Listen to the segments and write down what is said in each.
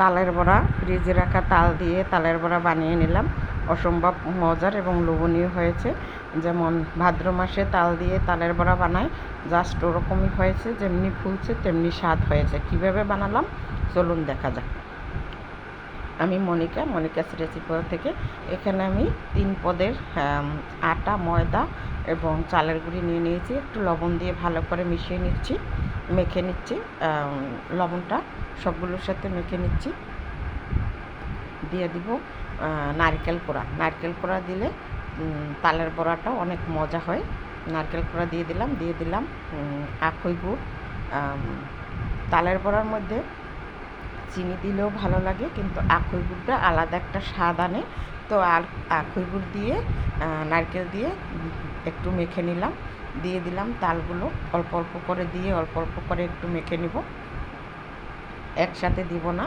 তালের বড়া, ফ্রিজে রাখা তাল দিয়ে তালের বড়া বানিয়ে নিলাম। অসম্ভব মজার এবং লোভনীয় হয়েছে। যেমন ভাদ্র মাসে তাল দিয়ে তালের বড়া বানায় জাস্ট ওরকমই হয়েছে, যেমনি ফুলছে, তেমনি স্বাদ হয়েছে। কীভাবে বানালাম? চলুন দেখা যাক। আমি মনিকা, মনিকাস রেসিপি থেকে। এখানে আমি তিন পদের আটা, ময়দা এবং চালের গুঁড়ি নিয়ে নিয়েছি। একটু লবণ দিয়ে ভালো করে মিশিয়ে নিচ্ছি। মেখে নিচ্ছি লবণটা সবগুলোর সাথে মেখে নিচ্ছি। দিয়ে দিব নারকেল কোড়া। নারকেল কোড়া দিলে তালের বড়াটা অনেক মজা হয়। নারকেল কোড়া দিয়ে দিলাম দিয়ে দিলাম আখই গুড়। তালের বড়ার মধ্যে চিনি দিলেও ভালো লাগে, কিন্তু আখই গুড়টা আলাদা একটা স্বাদ আনে। তো আর আখই গুড় দিয়ে নারকেল দিয়ে একটু মেখে নিলাম, দিয়ে দিলাম তালগুলো। অল্প অল্প করে দিয়ে, অল্প অল্প করে একটু মেখে নিব। একসাথে দিব না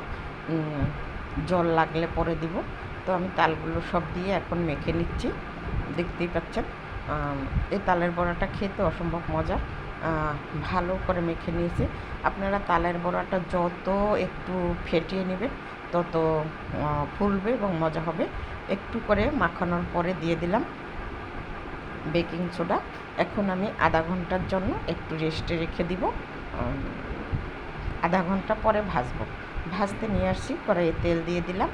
জল লাগলে পরে দিব। তো আমি তালগুলো সব দিয়ে এখন মেখে নিচ্ছি। দেখতেই পাচ্ছেন এই তালের বড়াটা খেতে অসম্ভব মজা। ভালো করে মেখে নিয়েছি। আপনারা তালের বড়াটা যত একটু ফেটিয়ে নেবেন, তত ফুলবে এবং মজা হবে। একটু করে মাখানোর পরে দিয়ে দিলাম বেকিং সোডা। এখন আমি আধা ঘণ্টার জন্য একটু রেস্টে রেখে দিব। আধা ঘণ্টা পরে ভাজবো। ভাজতে নিয়ে আসছি, কড়াইয়ে তেল দিয়ে দিলাম।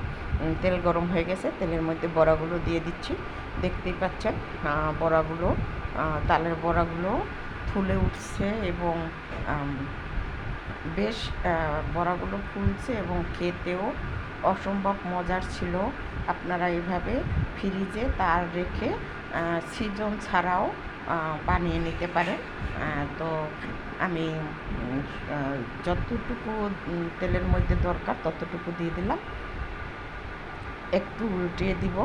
তেল গরম হয়ে গেছে, তেলের মধ্যে বড়াগুলো দিয়ে দিচ্ছি। দেখতেই পাচ্ছেন বড়াগুলো তালের বড়াগুলো ফুলে উঠছে এবং বেশ বড়াগুলো ফুলছে এবং খেতেও অসম্ভব মজার ছিল। আপনারা এইভাবে ফ্রিজে তার রেখে সিজন ছাড়াও বানিয়ে নিতে পারেন। তো আমি যতটুকু তেলের মধ্যে দরকার ততটুকু দিয়ে দিলাম। একটু উল্টিয়ে দিব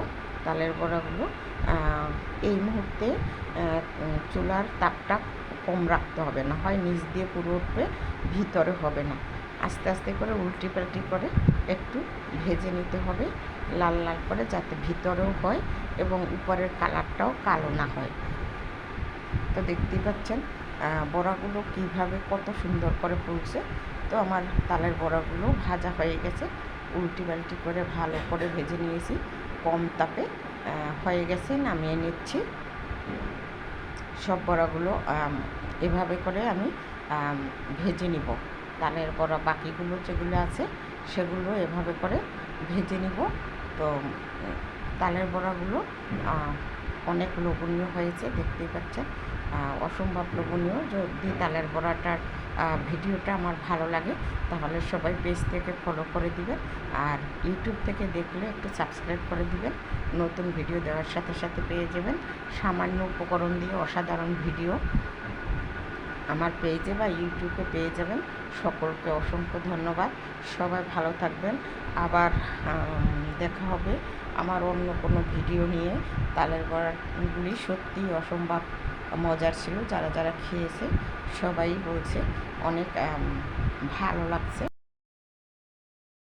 তালের বড়াগুলো। এই মুহূর্তে চুলার তাপটা কম রাখতে হবে, না হয় নিচ দিয়ে পুরো উঠবে ভিতরে হবে না। আস্তে আস্তে করে উল্টি পাল্টি করে একটু ভেজে নিতে হবে, লাল লাল করে যাতে ভিতরেও হয় এবং উপরের কালারটাও কালো না হয়। তো দেখতেই পাচ্ছেন বড়াগুলো কীভাবে কত সুন্দর করে ফুলছে। তো আমার তালের বড়াগুলো ভাজা হয়ে গেছে, উল্টি পাল্টি করে ভালো করে ভেজে নিয়েছি। কম তাপে হয়ে গেছে, নামিয়ে নিচ্ছি। সব বড়াগুলো এভাবে করে আমি ভেজে নিব। তালের বড়া বাকিগুলো যেগুলো আছে, সেগুলো এভাবে করে ভেজে নিব। তো তালের বড়াগুলো অনেক লোভনীয় হয়েছে, দেখতেই পাচ্ছেন। অসম্ভব লোভনীয়। যদি তালের বড়াটার ভিডিওটা আমার ভালো লাগে, তাহলে সবাই পেজ থেকে ফলো করে দিবেন আর ইউটিউব থেকে দেখলে একটু সাবস্ক্রাইব করে দিবেন। নতুন ভিডিও দেওয়ার সাথে সাথে পেয়ে যাবেন। সামান্য উপকরণ দিয়ে অসাধারণ ভিডিও আমার পেজে বা ইউটিউবে পেয়ে যাবেন। সকলকে অসংখ্য ধন্যবাদ। সবাই ভালো থাকবেন। আবার দেখা হবে আমার অন্য কোনো ভিডিও নিয়ে। তালের গড়াগুলি সত্যিই অসম্ভব। মজার ছিল যারা যারা খেয়েছে সবাই বলছে অনেক ভালো লাগছে।